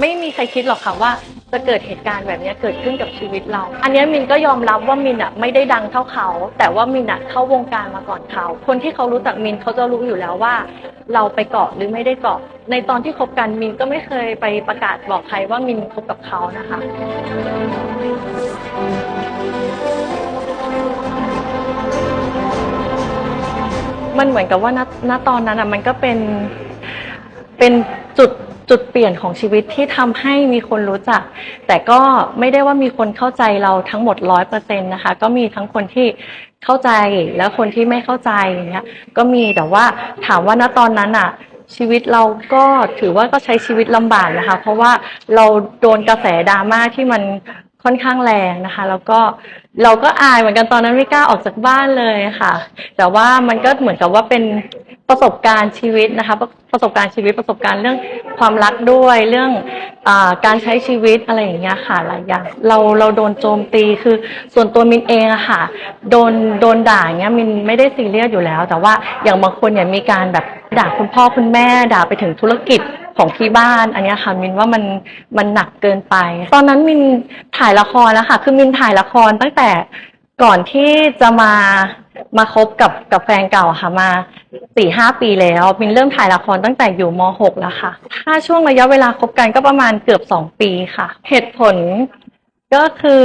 ไม่มีใครคิดหรอกค่ะว่าจะเกิดเหตุการณ์แบบนี้เกิดขึ้นกับชีวิตเรา อันนี้มินก็ยอมรับว่ามินอะไม่ได้ดังเท่าเขา แต่ว่ามินอะเข้าวงการมาก่อนเขา คนที่เขารู้จักมินเขาจะรู้อยู่แล้วว่า เราไปเกาะหรือไม่ได้เกาะ ในตอนที่คบกันมินก็ไม่เคยไปประกาศบอกใครว่ามินคบกับเขานะคะมันเหมือนกับว่าณณตอนนั้นอะมันก็เป็นเป็น จุดเปลี่ยนของชีวิตที่ทำให้มีคนรู้จัก แต่ก็ไม่ได้ว่ามีคนเข้าใจเราทั้งหมดร้อยเปอร์เซ็นต์นะคะ ก็มีทั้งคนที่เข้าใจและคนที่ไม่เข้าใจอย่างเงี้ยก็มีแต่ว่าถามว่าณตอนนั้นอะชีวิตเราก็ถือว่าก็ใช้ชีวิตลำบากนะคะ เพราะว่าเราโดนกระแสดราม่าที่มันค่อนข้างแรงนะคะ แล้วก็เราก็อายเหมือนกันตอนนั้นไม่กล้าออกจากบ้านเลยค่ะ แต่ว่ามันก็เหมือนกับว่าเป็น ประสบการณ์ชีวิตนะคะประประสบการณ์ชีวิตประสบการณ์เรื่องความรักด้วยเรื่องอาการใช้ชีวิตอะไรอย่างเงี้ยค่ะหลายอย่างเราเราโดนโจมตีคือส่วนตัวมินเองอะค่ะโดนโดนด่าอย่างเงี้ยมินไม่ได้ซีเรียสอยู่แล้ว แต่ว่าอย่างบางคนเนี่ยมีการแบบด่าคุณพ่อคุณแม่ด่าไปถึงธุรกิจของที่บ้าน อันเนี้ยค่ะมินว่ามันมันหนักเกินไป ตอนนั้นมินถ่ายละครแล้วค่ะคือมินถ่ายละครตั้งแต่ก่อนที่จะมามาคบกับกับแฟนเก่าอะค่ะมา สี่ห้าปีแล้วมินเริ่มถ่ายละครตั้งแต่อยู่มหกแล้วค่ะ ถ้าช่วงระยะเวลาคบกันก็ประมาณเกือบสองปีค่ะ เหตุผลก็คือ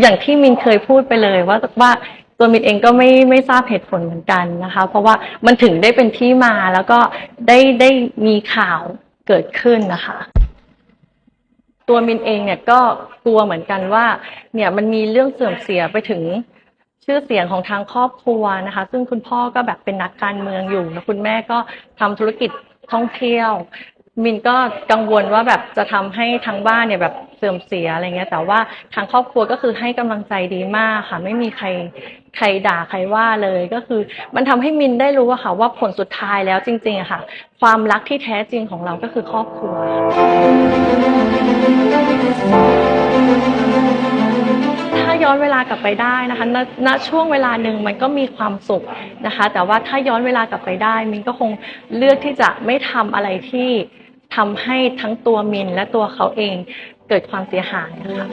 อย่างที่มินเคยพูดไปเลยว่าว่าตัวมินเองก็ไม่ไม่ทราบเหตุผลเหมือนกันนะคะ เพราะว่ามันถึงได้เป็นที่มาแล้วก็ได้ได้มีข่าวเกิดขึ้นนะคะ ตัวมินเองเนี่ยก็กลัวเหมือนกันว่า เนี่ยมันมีเรื่องเสื่อมเสียไปถึง ชื่อเสียงของทางครอบครัวนะคะ ซึ่งคุณพ่อก็แบบเป็นนักการเมืองอยู่แล้วคุณแม่ก็ทำธุรกิจท่องเที่ยว มินก็กังวลว่าแบบจะทำให้ทางบ้านเนี่ยแบบเสื่อมเสียอะไรเงี้ย แต่ว่าทางครอบครัวก็คือให้กำลังใจดีมากค่ะ ไม่มีใครใครด่าใครว่าเลยก็คือ มันทำให้มินได้รู้อะค่ะว่าผลสุดท้ายแล้วจริงๆอะค่ะ ความรักที่แท้จริงของเราก็คือครอบครัว อนเวลากลับไปได้นะคะณณช่วงเวลาหนึ่งมันก็มีความสุขนะคะ แต่ว่าถ้าย้อนเวลากลับไปได้ มินก็คงเลือกที่จะไม่ทำอะไรที่ทำให้ทั้งตัวมินและตัวเขาเองเกิดความเสียหายนะคะ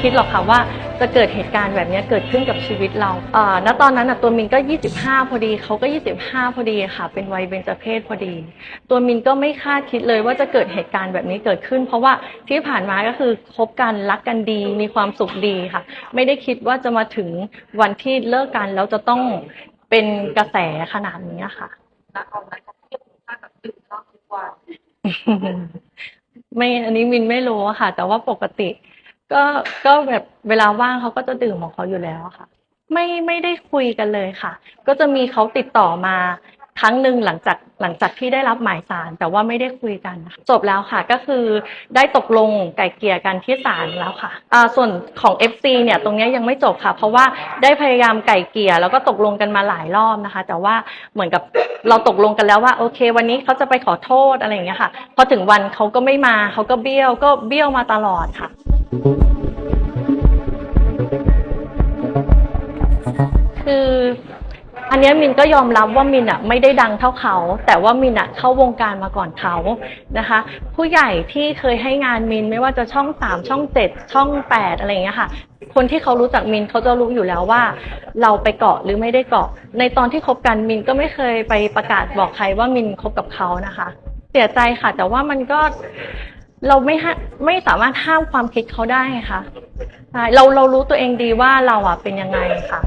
ครคิดหรอกค่ะว่าจะเกิดเหตุการณ์แบบนี้เกิดขึ้นกับชีวิตเราเอ่อณตอนนั้นอะตัวมินก็ 25 พอดีเขาก็ 25 พอดีค่ะ เป็นวัยเบญจเพศพอดี ตัวมินก็ไม่คาดคิดเลยว่าจะเกิดเหตุการณ์แบบนี้เกิดขึ้น เพราะว่าที่ผ่านมาก็คือคบกันรักกันดีมีความสุขดีค่ะ ไม่ได้คิดว่าจะมาถึงวันที่เลิกกันแล้วจะต้องเป็นกระแสขนาดนี้ค่ะณตอนนั้นเขาเทียบค่ากับดื่มเหล้าทุกวันไม่อันนี้มินไม่รู้อะค่ะ แต่ว่าปกติ ก็ก็แบบเวลาว่างเขาก็จะดื่มของเขาอยู่แล้วอะค่ะ ไม่ไม่ได้คุยกันเลยค่ะ ก็จะมีเขาติดต่อมาครั้งหนึ่งหลังจากหลังจากที่ได้รับหมายสารแต่ว่าไม่ได้คุยกันนะคะจบแล้วค่ะก็คือได้ตกลงไก่เกลี่ยกันที่ศาลแล้วค่ะอ่าส่วนของ FC เนี่ยตรงเนี้ยยังไม่จบค่ะ เพราะว่าได้พยายามไก่เกลี่ยแล้วก็ตกลงกันมาหลายรอบนะคะ แต่ว่าเหมือนกับเราตกลงกันแล้วว่าโอเค วันนี้เขาจะไปขอโทษอะไรอย่างเงี้ยค่ะพอถึงวันเขาก็ไม่มาเขาก็เบี้ยวก็เบี้ยวมาตลอดค่ะ คืออันนี้มินก็ยอมรับว่ามินอะไม่ได้ดังเท่าเขา แต่ว่ามินอะเข้าวงการมาก่อนเขานะคะ ผู้ใหญ่ที่เคยให้งานมินไม่ว่าจะช่องสามช่องเจ็ดช่องแปดอะไรอย่างเงี้ยค่ะ คนที่เขารู้จักมินเขาจะรู้อยู่แล้วว่า เราไปเกาะหรือไม่ได้เกาะ ในตอนที่คบกันมินก็ไม่เคยไปประกาศบอกใครว่ามินคบกับเขานะคะ เสียใจค่ะ แต่ว่ามันก็ เราไม่ห้าไม่สามารถห้ามความคิดเขาได้ค่ะใช่เราเรารู้ตัวเองดีว่าเราอะเป็นยังไงค่ะ